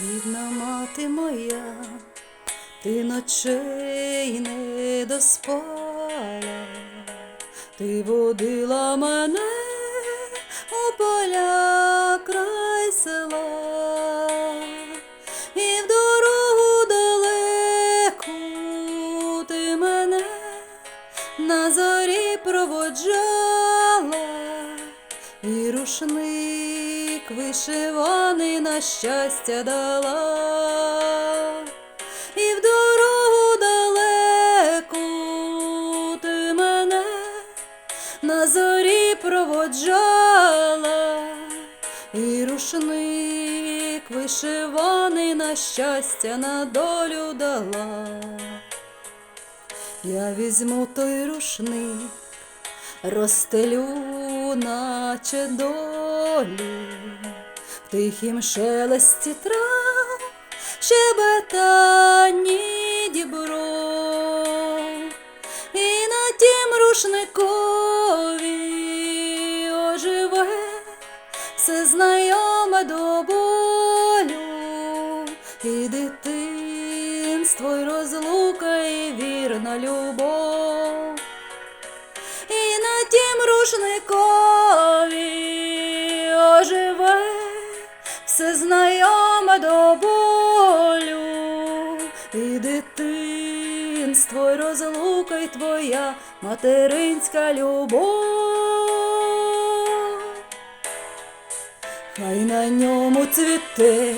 Рідна мати моя, ти ночей не доспала, ти водила мене у поля край села, і в дорогу далеку мене на зорі проводжала, і рушник вишиваний на щастя дала, і в дорогу далеку ти мене на зорі проводжала, і рушник вишиваний на щастя на долю дала. Я візьму той рушник, розстелю, наче долю, в тихім шелесті трав, щебетанні дібро, і на тім рушникові оживе все знайоме до болю, і дитинство, й розлука, і вірна любов. І на тім рушникові дитинство, розлука, й твоя материнська любов. Хай на ньому цвіте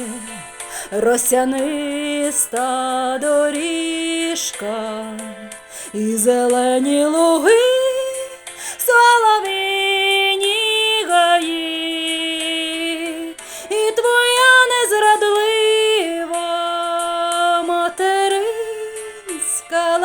росяниста доріжка і зелені луги,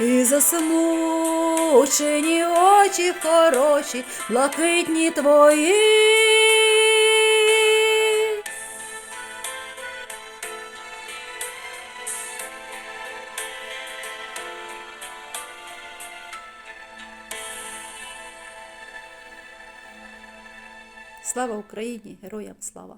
і засмучені очі хороші, блакитні твої. Слава Україні! Героям слава!